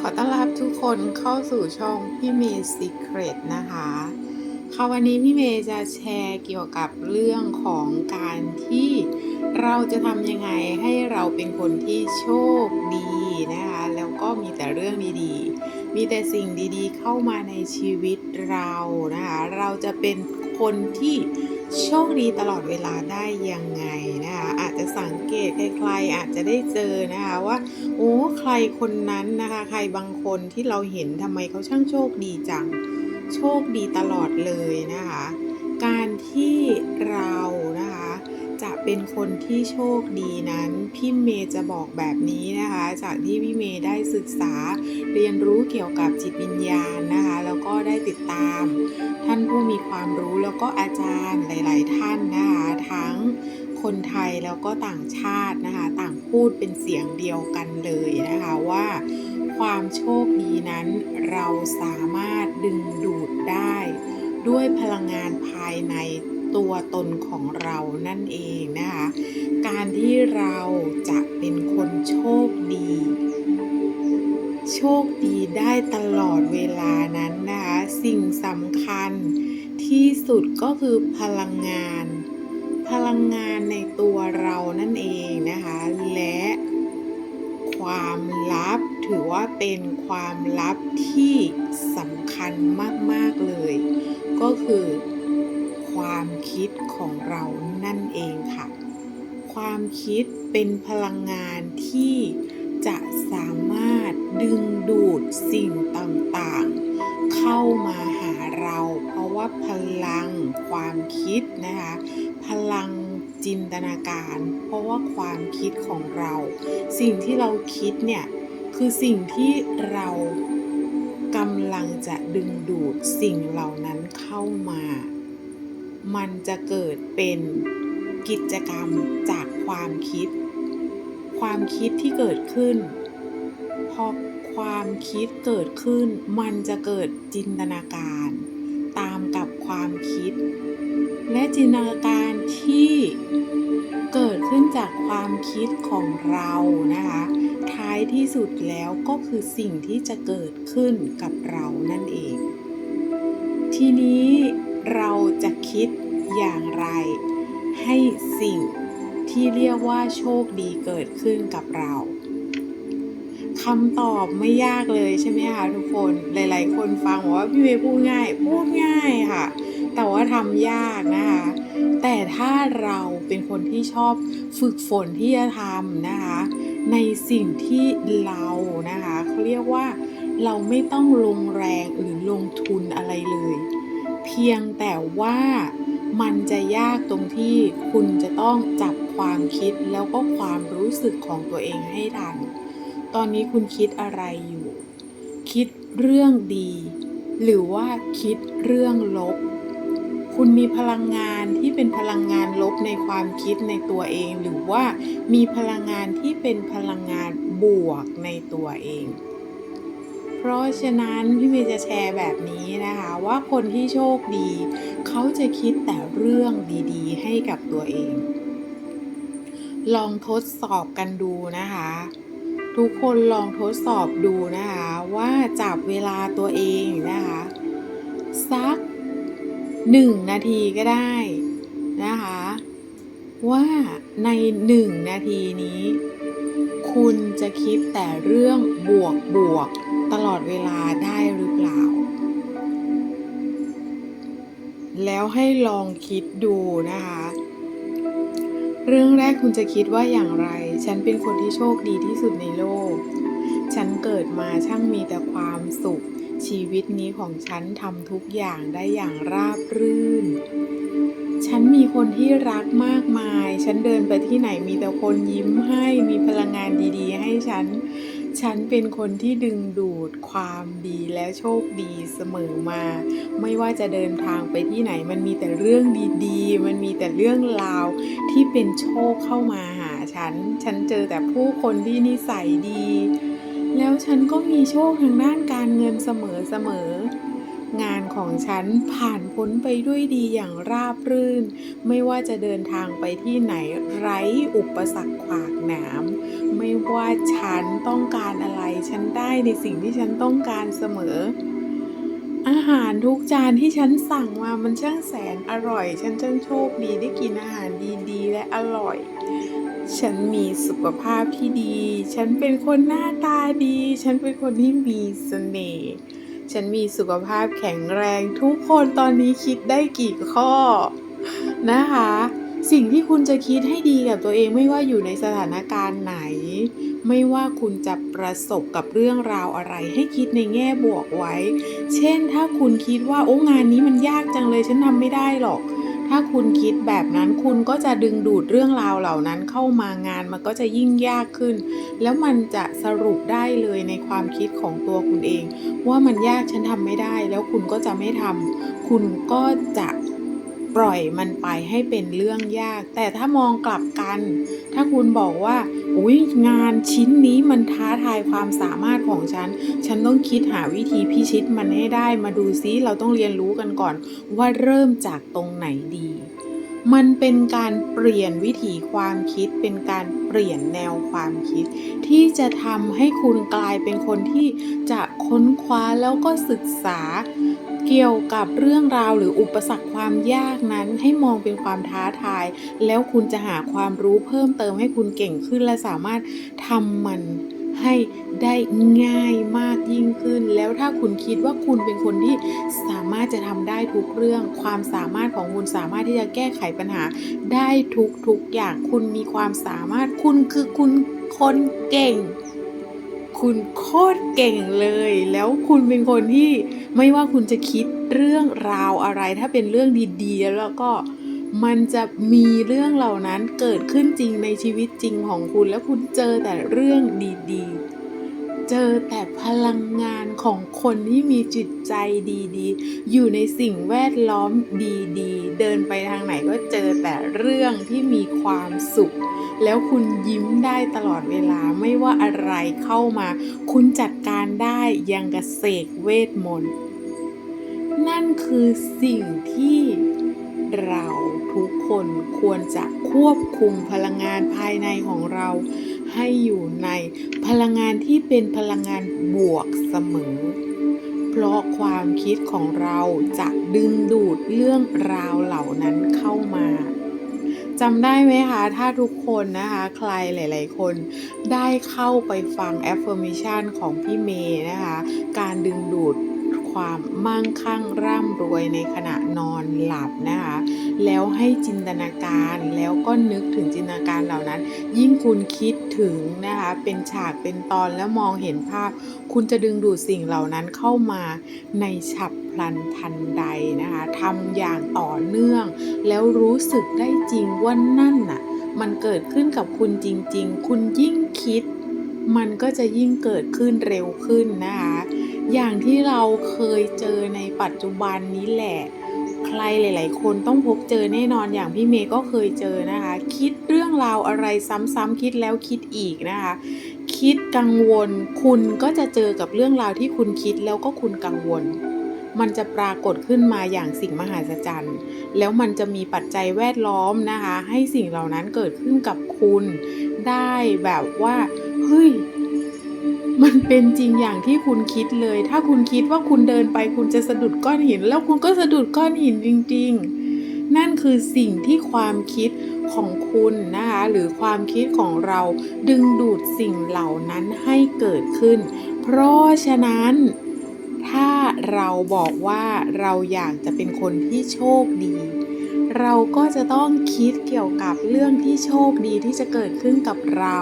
ขอต้อนรับทุกคนเข้าสู่ช่องพี่เมย์ซีเครตนะคะค่ะวันนี้พี่เมย์จะแชร์เกี่ยวกับเรื่องของการที่เราจะทำยังไงให้เราเป็นคนที่โชคดีนะคะ แล้วก็มีแต่เรื่องดีๆ มีแต่สิ่งดีๆ เข้ามาในชีวิตเรานะคะ เราจะเป็นคนที่ โชคดีตลอดเวลาได้ยังไงนะคะอาจจะสังเกตใครๆอาจจะได้เจอนะคะว่าโอ้ใครคนนั้นนะคะ ใครบางคนที่เราเห็นทำไมเขาช่างโชคดีจัง โชคดีตลอดเลยนะคะ การที่เรานะคะ จะเป็นคนที่โชคดีนั้น พี่เมย์จะบอกแบบนี้นะคะ จากที่พี่เมย์ได้ศึกษาเรียนรู้เกี่ยวกับจิตวิญญาณนะคะ แล้วก็ได้ติดตาม ท่านผู้มีความรู้แล้วก็อาจารย์หลาย ๆ ท่านนะคะ ทั้งคนไทยแล้วก็ต่างชาตินะคะ ต่างพูดเป็นเสียงเดียวกันเลยนะคะว่าความโชคดีนั้นเราสามารถดึงดูดได้ ด้วยพลังงานภายใน ตัวตนของเรานั่นเองนะคะ การที่เราจะเป็นคนโชคดี โชคดีได้ตลอดเวลานั้นนะคะ สิ่งสำคัญที่สุดก็คือพลังงาน พลังงานในตัวเรานั่นเองนะคะ และความลับถือว่าเป็นความลับที่สำคัญมาก ๆ เลย ก็คือ ความคิดของเรานั่นเองค่ะ ความคิดเป็นพลังงานที่จะสามารถดึงดูดสิ่งต่างๆ เข้ามาหาเรา เพราะว่าพลังความคิดนะคะ พลังจินตนาการ เพราะว่าความคิดของเรา สิ่งที่เราคิดเนี่ย คือสิ่งที่เรากำลังจะดึงดูดสิ่งเหล่านั้นเข้ามา มันจะเกิดเป็นกิจกรรมจากความคิด ความคิดที่เกิดขึ้น พอความคิดเกิดขึ้น มันจะเกิดจินตนาการ ตามกับความคิด และจินตนาการที่เกิดขึ้นจากความคิดของเรานะคะ ท้ายที่สุดแล้วก็คือสิ่งที่จะเกิดขึ้นกับเรานั่นเอง ทีนี้ เราจะคิดอย่างไร ให้สิ่งที่เรียกว่าโชคดีเกิดขึ้นกับเราคำตอบไม่ยากเลยใช่ไหมคะทุกคนหลาย ๆ คนฟังบอกว่าพี่เวย์พูดง่ายพูดง่ายค่ะ แต่ว่าทำยากนะคะแต่ถ้าเราเป็นคนที่ชอบฝึกฝนที่จะทำนะคะ ในสิ่งที่เรานะคะเขาเรียกว่าเราไม่ต้องลงแรงหรือลงทุนอะไรเลย เพียงแต่ว่ามันจะยากตรงที่คุณจะต้องจับความคิดแล้วก็ความรู้สึกของตัวเองให้ทัน ตอนนี้คุณคิดอะไรอยู่ คิดเรื่องดี หรือว่าคิดเรื่องลบ คุณมีพลังงานที่เป็นพลังงานลบในความคิดในตัวเอง หรือว่ามีพลังงานที่เป็นพลังงานบวกในตัวเอง เพราะฉะนั้นพี่เมย์จะแชร์แบบนี้นะคะว่าคนที่โชคดี เขาจะคิดแต่เรื่องดีๆ ให้กับตัวเอง ลองทดสอบกันดูนะคะ ทุกคนลองทดสอบดูนะคะว่าจับเวลาตัวเองนะคะสักหนึ่งนาทีก็ได้นะคะ ว่าในหนึ่งนาทีนี้ คุณจะคิดแต่เรื่องบวกบวก ตลอดเวลาได้หรือเปล่า แล้วให้ลองคิดดูนะคะ เรื่องแรกคุณจะคิดว่าอย่างไร ฉันเป็นคนที่โชคดีที่สุดในโลก ฉันเกิดมาช่างมีแต่ความสุข ชีวิตนี้ของฉันทำทุกอย่างได้อย่างราบรื่นฉันมีคนที่รักมากมาย ฉันเดินไปที่ไหนมีแต่คนยิ้มให้ มีพลังงานดีๆ ให้ฉัน ฉันเป็นคนที่ดึงดูดความดีและโชคดีเสมอมา ไม่ว่าจะเดินทางไปที่ไหน มันมีแต่เรื่องดีๆ มันมีแต่เรื่องราวที่เป็นโชคเข้ามาหาฉัน ฉันเจอแต่ผู้คนที่นิสัยดี แล้วฉันก็มีโชคทางด้านการเงินเสมอๆงานของฉันผ่านพ้นไปด้วยดีอย่างราบรื่น ไม่ว่าจะเดินทางไปที่ไหนไร้อุปสรรคขวากหนาม ไม่ว่าฉันต้องการอะไร ฉันได้ในสิ่งที่ฉันต้องการเสมอ อาหารทุกจานที่ฉันสั่งมามันช่างแสนอร่อย ฉันช่างโชคดีได้กินอาหารดีๆ และอร่อย ฉันมีสุขภาพที่ดี ฉันเป็นคนหน้าตาดี ฉันเป็นคนที่มีเสน่ห์ฉันมีสุขภาพแข็งแรงทุกคนตอนนี้คิดได้กี่ข้อนะคะ สิ่งที่คุณจะคิดให้ดีกับตัวเองไม่ว่าอยู่ในสถานการณ์ไหน ไม่ว่าคุณจะประสบกับเรื่องราวอะไร ให้คิดในแง่บวกไว้ เช่น ถ้าคุณคิดว่าโอ้งานนี้มันยากจังเลยฉันทำไม่ได้หรอก ถ้าคุณคิดแบบนั้นคุณก็จะดึงดูดเรื่องราวเหล่านั้นเข้ามางานมันก็จะยิ่งยากขึ้น แล้วมันจะสรุปได้เลยในความคิดของตัวคุณเอง ว่ามันยากฉันทำไม่ได้ แล้วคุณก็จะไม่ทำคุณก็จะ ปล่อยมันไปให้เป็นเรื่องยาก แต่ถ้ามองกลับกัน ถ้าคุณบอกว่าอุ้ยงานชิ้นนี้มันท้าทายความสามารถของฉัน ฉันต้องคิดหาวิธีพิชิตมันให้ได้มาดูซิเราต้องเรียนรู้กันก่อน ว่าเริ่มจากตรงไหนดี มันเป็นการเปลี่ยนวิถีความคิด เป็นการเปลี่ยนแนวความคิด ที่จะทำให้คุณกลายเป็นคนที่จะค้นคว้าแล้วก็ศึกษา เกี่ยวกับเรื่องราวหรืออุปสรรคความยากนั้นให้มองเป็นความท้าทาย แล้วคุณจะหาความรู้เพิ่มเติมให้คุณเก่งขึ้นและสามารถทำมันให้ได้ง่ายมากยิ่งขึ้น แล้วถ้าคุณคิดว่าคุณเป็นคนที่สามารถจะทำได้ทุกเรื่อง ความสามารถของคุณสามารถที่จะแก้ไขปัญหา ได้ทุกทุกๆอย่างคุณมีความสามารถคุณคือคุณคนเก่ง คุณโคตรเก่งเลย แล้วคุณเป็นคนที่ไม่ว่าคุณจะคิดเรื่องราวอะไร ถ้าเป็นเรื่องดีๆ แล้วก็มันจะมีเรื่องเหล่านั้นเกิดขึ้นจริงในชีวิตจริงของคุณ แล้วคุณเจอแต่เรื่องดีๆ เจอแต่พลังงานของคนที่มีจิตใจดีๆ อยู่ในสิ่งแวดล้อมดีๆ เดินไปทางไหนก็เจอแต่เรื่องที่มีความสุข แล้วคุณยิ้มได้ตลอดเวลาไม่ว่าอะไรเข้ามา คุณจัดการได้ยังกระเสกเวทมนต์ นั่นคือสิ่งที่เราทุกคนควรจะควบคุมพลังงานภายในของเรา ให้อยู่ในพลังงานที่เป็นพลังงานบวกเสมอ เพราะความคิดของเราจะดึงดูดเรื่องราวเหล่านั้นเข้ามาจำได้ไหมคะ ถ้าทุกคนนะคะ ใครหลาย ๆ คนได้เข้าไปฟัง affirmation ของพี่เมย์นะคะ การดึงดูด ความมั่งคั่งร่ำรวยในขณะนอนหลับนะคะ แล้วให้จินตนาการแล้วก็นึกถึงจินตนาการเหล่านั้น ยิ่งคุณคิดถึงนะคะ เป็นฉากเป็นตอนแล้วมองเห็นภาพ คุณจะดึงดูดสิ่งเหล่านั้นเข้ามาในฉับพลันทันใดนะคะทำอย่างต่อเนื่อง แล้วรู้สึกได้จริงว่านั่นน่ะมันเกิดขึ้นกับคุณจริง ๆ คุณยิ่งคิด มันก็จะยิ่งเกิดขึ้นเร็วขึ้นนะคะ อย่างที่เราเคยเจอในปัจจุบันนี้แหละ ใครหลาย ๆ คนต้องพบเจอแน่นอนอย่างพี่เมย์ก็เคยเจอนะคะ คิดเรื่องราวอะไรซ้ำๆคิดแล้วคิดอีกนะคะ คิดกังวล คุณก็จะเจอกับเรื่องราวที่คุณคิดแล้วก็คุณกังวล มันจะปรากฏขึ้นมาอย่างสิ่งมหัศจรรย์ แล้วมันจะมีปัจจัยแวดล้อมนะคะ ให้สิ่งเหล่านั้นเกิดขึ้นกับคุณ ได้แบบว่าเฮ้ย มันเป็นจริงอย่างที่คุณคิดเลย ถ้าคุณคิดว่าคุณเดินไปคุณจะสะดุดก้อนหิน แล้วคุณก็สะดุดก้อนหินจริง ๆ นั่นคือสิ่งที่ความคิดของคุณนะคะหรือความคิดของเราดึงดูดสิ่งเหล่านั้นให้เกิดขึ้น เพราะฉะนั้นถ้าเราบอกว่าเราอยากจะเป็นคนที่โชคดี เราก็จะต้องคิดเกี่ยวกับเรื่องที่โชคดีที่จะเกิดขึ้นกับเรา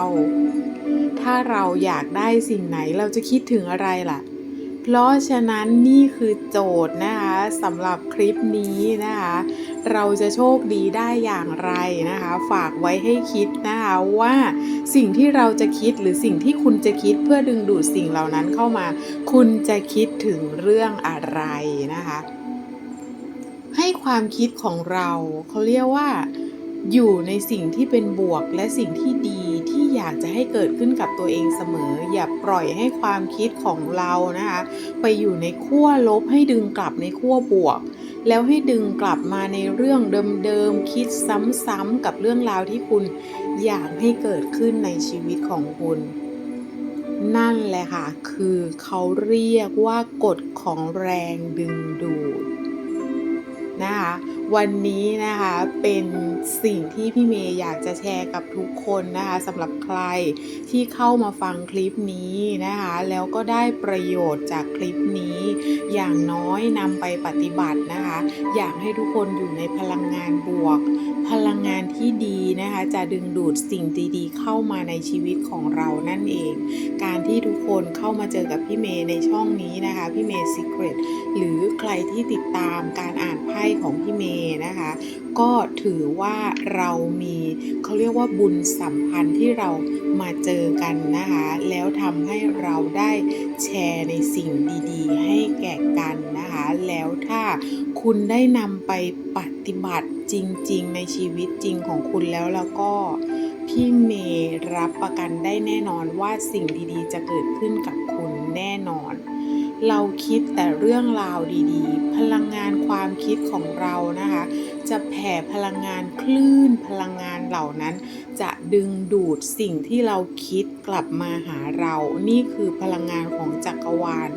ถ้าเราอยากได้สิ่งไหนเราจะคิดถึงอะไรล่ะ เพราะฉะนั้นนี่คือโจทย์นะคะสำหรับคลิปนี้นะคะ เราจะโชคดีได้อย่างไรนะคะ ฝากไว้ให้คิดนะคะว่าสิ่งที่เราจะคิดหรือสิ่งที่คุณจะคิดเพื่อดึงดูดสิ่งเหล่านั้นเข้ามา คุณจะคิดถึงเรื่องอะไรนะคะ ให้ความคิดของเราเขาเรียกว่าอยู่ในสิ่งที่เป็นบวกและสิ่งที่ดี ที่อยากจะให้เกิดขึ้นกับตัวเองเสมอ อย่าปล่อยให้ความคิดของเรานะคะ ไปอยู่ในขั้วลบให้ดึงกลับในขั้วบวก แล้วให้ดึงกลับมาในเรื่องเดิมๆคิดซ้ำๆกับเรื่องราวที่คุณอยากให้เกิดขึ้นในชีวิตของคุณนั่นแหละค่ะ คือเขาเรียกว่ากฎของแรงดึงดูดนะคะ วันนี้นะคะเป็นสิ่งที่พี่เมย์อยากจะแชร์กับทุกคนนะคะสำหรับใครที่เข้ามาฟังคลิปนี้นะคะ แล้วก็ได้ประโยชน์จากคลิปนี้ อย่างน้อยนำไปปฏิบัตินะคะ อยากให้ทุกคนอยู่ในพลังงานบวก พลังงานที่ดีนะคะ จะดึงดูดสิ่งดีๆ เข้ามาในชีวิตของเรานั่นเอง การที่ทุกคนเข้ามาเจอกับพี่เมย์ในช่องนี้นะคะ พี่เมย์ Secret หรือใครที่ติดตามการอ่านไพ่ของพี่เมย์นะคะ ก็ถือว่าเรามีเขาเรียกว่าบุญสัมพันธ์ที่เรามาเจอกันนะคะ แล้วทำให้เราได้แชร์ในสิ่งดีๆ ให้แก่กันนะคะ แล้วถ้าคุณได้นำไปปฏิบัติ จริง ๆ ในชีวิตจริงของคุณแล้วแล้วก็พี่เมย์รับประกันได้แน่นอนว่าสิ่งดีๆ จะเกิดขึ้นกับคุณแน่นอน เราคิดแต่เรื่องราวดีๆ พลังงานความคิดของเรานะคะ จะแผ่พลังงานคลื่นพลังงานเหล่านั้น จะดึงดูดสิ่งที่เราคิดกลับมาหาเรา นี่คือพลังงานของจักรวาล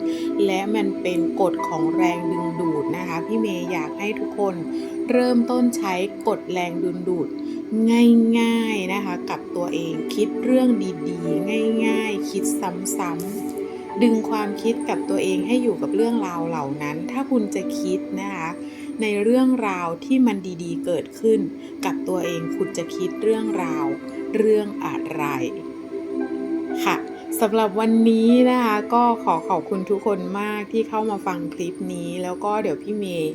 และมันเป็นกฎของแรงดึงดูดนะคะ พี่เมย์อยากให้ทุกคน เริ่มต้นใช้กฎแรงดึงดูดง่ายๆนะคะ กับตัวเองคิดเรื่องดีๆ ง่ายๆ คิดซ้ำๆดึงความคิดกับตัวเองให้อยู่กับเรื่องราวเหล่านั้น ถ้าคุณจะคิดนะคะในเรื่องราวที่มันดีๆ เกิดขึ้น กับตัวเองคุณจะคิดเรื่องราว เรื่องอะไรค่ะ สำหรับวันนี้นะคะก็ขอขอบคุณทุกคนมากที่เข้ามาฟังคลิปนี้ แล้วก็เดี๋ยวพี่เมย์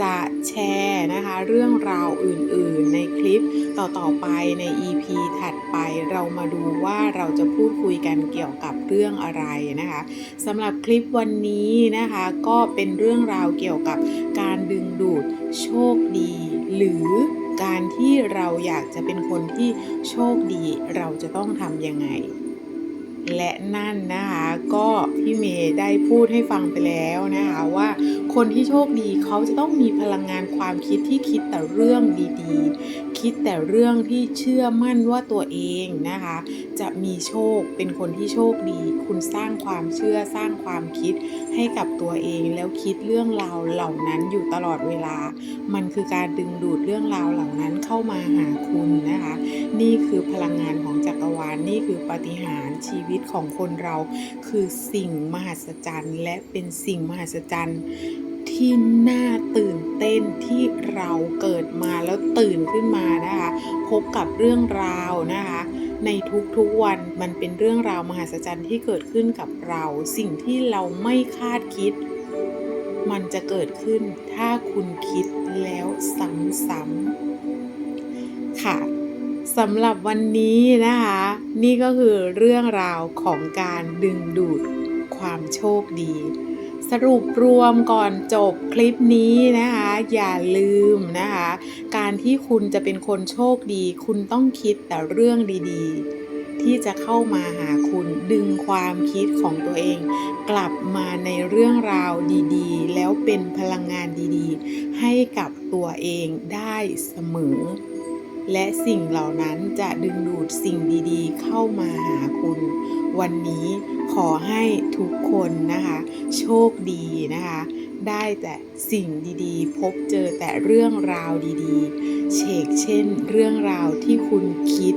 จะแชร์นะคะ เรื่องราวอื่นๆ ในคลิปต่อๆไปใน EP ถัดไปเรามาดูว่าเราจะพูดคุยกันเกี่ยวกับเรื่องอะไรนะคะสำหรับคลิปวันนี้นะคะก็เป็นเรื่องราวเกี่ยวกับการดึงดูดโชคดี หรือการที่เราอยากจะเป็นคนที่โชคดีเราจะต้องทำยังไง และนั่นนะคะก็พี่เมย์ได้พูดให้ฟังไปแล้วนะคะว่าคนที่โชคดีเขาจะต้องมีพลังงานความคิดที่คิดแต่เรื่องดีๆ คิดแต่เรื่องที่เชื่อมั่นว่าตัวเองนะคะ จะมีโชค เป็นคนที่โชคดี คุณสร้างความเชื่อสร้างความคิดให้กับตัวเองแล้วคิดเรื่องราวเหล่านั้นอยู่ตลอดเวลา มันคือการดึงดูดเรื่องราวเหล่านั้นเข้ามาหาคุณนะคะ นี่คือพลังงานของจักรวาลนี่คือปฏิหารชีวิตของคนเราคือสิ่งมหัศจรรย์ และเป็นสิ่งมหัศจรรย์ที่น่าตื่นเต้นที่เราเกิดมาแล้วตื่นขึ้นมานะคะ พบกับเรื่องราวนะคะ ในทุกๆวันมันเป็นเรื่องราวมหัศจรรย์ที่เกิดขึ้นกับเรา สิ่งที่เราไม่คาดคิด มันจะเกิดขึ้นถ้าคุณคิดแล้วซ้ำๆค่ะสำหรับวันนี้นะคะ นี่ก็คือเรื่องราวของการดึงดูดความโชคดี สรุปรวมก่อนจบคลิปนี้นะคะ อย่าลืมนะคะ การที่คุณจะเป็นคนโชคดี คุณต้องคิดแต่เรื่องดีๆ ที่จะเข้ามาหาคุณดึงความคิดของตัวเอง กลับมาในเรื่องราวดีๆ แล้วเป็นพลังงานดีๆ ให้กับตัวเองได้เสมอ และสิ่งเหล่านั้นจะดึงดูดสิ่งดีๆ เข้ามาหาคุณ วันนี้ ขอให้ทุกคนนะคะ โชคดีนะคะ ได้แต่สิ่งดีๆ พบเจอแต่เรื่องราวดีๆ เชกเช่น เรื่องราวที่คุณคิด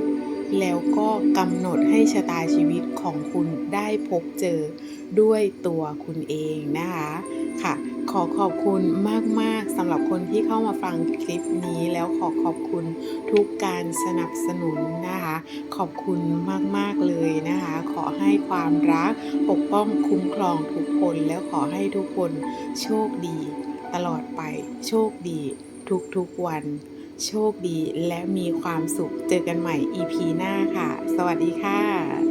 แล้วก็กำหนดให้ชะตาชีวิตของคุณได้พบเจอ ด้วยตัวคุณเองนะคะค่ะ ขอขอบคุณมาก ๆสำหรับคนที่เข้ามาฟังคลิปนี้แล้วขอขอบคุณทุกการสนับสนุนนะคะ ขอบคุณมาก ๆ เลยนะคะ ขอให้ความรักปกป้องคุ้มครองทุกคนแล้วขอให้ทุกคนโชคดี ตลอดไปโชคดี ทุก ๆ วัน โชคดีและมีความสุขเจอกันใหม่ EP หน้าค่ะ สวัสดีค่ะ